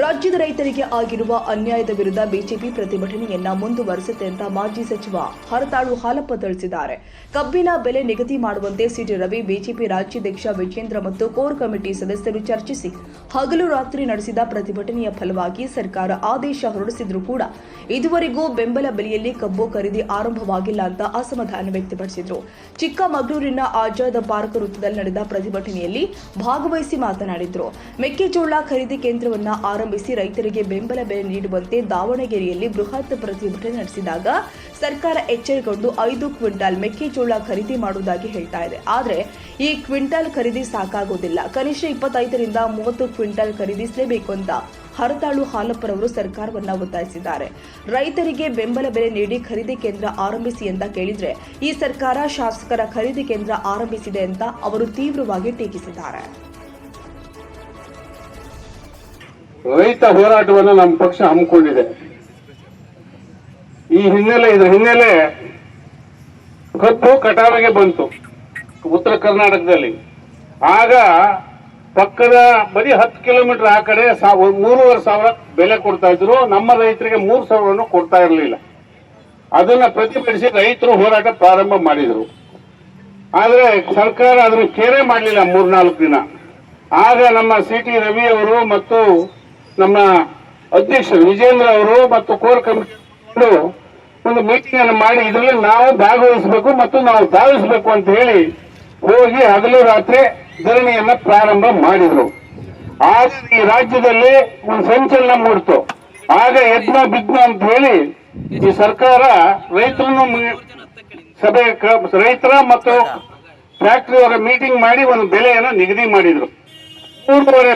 ರಾಜ್ಯದ ರೈತರಿಗೆ ಆಗಿರುವ ಅನ್ಯಾಯದ ವಿರುದ್ಧ ಬಿಜೆಪಿ ಪ್ರತಿಭಟನೆಯನ್ನ ಮುಂದುವರೆಸುತ್ತೆ ಅಂತ ಮಾಜಿ ಸಚಿವ ಹರತಾಳು ಹಾಲಪ್ಪ ತಿಳಿಸಿದ್ದಾರೆ. ಕಬ್ಬಿನ ಬೆಲೆ ನಿಗದಿ ಮಾಡುವಂತೆ ಸಿಟಿ ರವಿ ಬಿಜೆಪಿ ರಾಜ್ಯಾಧ್ಯಕ್ಷ ವಿಜೇಂದ್ರ ಮತ್ತು ಕೋರ್ ಕಮಿಟಿ ಸದಸ್ಯರು ಚರ್ಚಿಸಿ ಹಗಲು ರಾತ್ರಿ ನಡೆಸಿದ ಪ್ರತಿಭಟನೆಯ ಫಲವಾಗಿ ಸರ್ಕಾರ ಆದೇಶ ಹೊರಡಿಸಿದ್ರೂ ಕೂಡ ಇದುವರೆಗೂ ಬೆಂಬಲ ಬೆಲೆಯಲ್ಲಿ ಕಬ್ಬು ಖರೀದಿ ಆರಂಭವಾಗಿಲ್ಲ ಅಂತ ಅಸಮಾಧಾನ ವ್ಯಕ್ತಪಡಿಸಿದ್ರು. ಚಿಕ್ಕಮಗಳೂರಿನ ಆಜಾದ್ ಪಾರ್ಕ್ ವೃತ್ತದಲ್ಲಿ ನಡೆದ ಪ್ರತಿಭಟನೆಯಲ್ಲಿ ಭಾಗವಹಿಸಿ ಮಾತನಾಡಿದ್ರು. ಮೆಕ್ಕೆಜೋಳ ಖರೀದಿ ಕೇಂದ್ರವನ್ನ ಆರಂಭಿಸಿ ರೈತರಿಗೆ ಬೆಂಬಲ ಬೆಲೆ ನೀಡುವಂತೆ ದಾವಣಗೆರೆಯಲ್ಲಿ ಬೃಹತ್ ಪ್ರತಿಭಟನೆ ನಡೆಸಿದಾಗ ಸರ್ಕಾರ ಎಚ್ಚರಿಕೊಂಡು ಐದು ಕ್ವಿಂಟಾಲ್ ಮೆಕ್ಕೆಜೋಳ ಖರೀದಿ ಮಾಡುವುದಾಗಿ ಹೇಳ್ತಾ ಇದೆ. ಆದರೆ ಈ ಕ್ವಿಂಟಾಲ್ ಖರೀದಿ ಸಾಕಾಗೋದಿಲ್ಲ. ಕನಿಷ್ಠ ಇಪ್ಪತ್ತೈದರಿಂದ ಮೂವತ್ತು ಕ್ವಿಂಟಾಲ್ ಖರೀದಿಸಲೇಬೇಕು ಅಂತ ಹರತಾಳು ಹಾಲಪ್ಪರವರು ಸರ್ಕಾರವನ್ನ ಒತ್ತಾಯಿಸಿದ್ದಾರೆ. ರೈತರಿಗೆ ಬೆಂಬಲ ಬೆಲೆ ನೀಡಿ ಖರೀದಿ ಕೇಂದ್ರ ಆರಂಭಿಸಿ ಅಂತ ಕೇಳಿದ್ರೆ ಈ ಸರ್ಕಾರ ಶಾಸಕರ ಖರೀದಿ ಕೇಂದ್ರ ಆರಂಭಿಸಿದೆ ಅಂತ ಅವರು ತೀವ್ರವಾಗಿ ಟೀಕಿಸಿದ್ದಾರೆ. ರೈತ ಹೋರಾಟವನ್ನು ನಮ್ಮ ಪಕ್ಷ ಹಮ್ಮಿಕೊಂಡಿದೆ. ಈ ಹಿನ್ನೆಲೆ, ಇದರ ಹಿನ್ನೆಲೆ ಕಬ್ಬು ಕಟಾವಿಗೆ ಬಂತು ಉತ್ತರ ಕರ್ನಾಟಕದಲ್ಲಿ. ಆಗ ಪಕ್ಕದ ಬರೀ ಹತ್ತು ಕಿಲೋಮೀಟರ್ ಆ ಕಡೆ ಮೂರುವರೆ ಸಾವಿರ ಬೆಲೆ ಕೊಡ್ತಾ ಇದ್ರು. ನಮ್ಮ ರೈತರಿಗೆ ಮೂರು ಸಾವಿರವನ್ನು ಕೊಡ್ತಾ ಇರಲಿಲ್ಲ. ಅದನ್ನ ಪ್ರತಿಭಟಿಸಿ ರೈತರು ಹೋರಾಟ ಪ್ರಾರಂಭ ಮಾಡಿದ್ರು. ಆದರೆ ಸರ್ಕಾರ ಅದನ್ನು ಕೇರೆ ಮಾಡಲಿಲ್ಲ ಮೂರ್ನಾಲ್ಕು ದಿನ. ಆಗ ನಮ್ಮ ಸಿ ಟಿ ರವಿ ಅವರು ಮತ್ತು ನಮ್ಮ ಅಧ್ಯಕ್ಷ ವಿಜೇಂದ್ರ ಅವರು ಮತ್ತು ಕೋರ್ ಕಮಿಟಿ ಒಂದು ಮೀಟಿಂಗ್ ಅನ್ನು ಮಾಡಿ ಇದರಲ್ಲಿ ನಾವು ಭಾಗವಹಿಸಬೇಕು ಮತ್ತು ನಾವು ಧಾವಿಸಬೇಕು ಅಂತ ಹೇಳಿ ಹೋಗಿ ಹಗಲು ರಾತ್ರಿ ಧರಣಿಯನ್ನ ಪ್ರಾರಂಭ ಮಾಡಿದ್ರು. ಆಗ ಈ ರಾಜ್ಯದಲ್ಲಿ ಒಂದು ಸಂಚಲನ ಮೂಡಿತು. ಆಗ ಯಜ್ಞ ಬಿದ್ನ ಅಂತ ಹೇಳಿ ಈ ಸರ್ಕಾರ ರೈತರನ್ನು ಸಭೆ ರೈತರ ಮತ್ತು ಫ್ಯಾಕ್ಟರಿ ಅವರ ಮೀಟಿಂಗ್ ಮಾಡಿ ಒಂದು ಬೆಲೆಯನ್ನು ನಿಗದಿ ಮಾಡಿದ್ರು. ಮೂರುವರೆ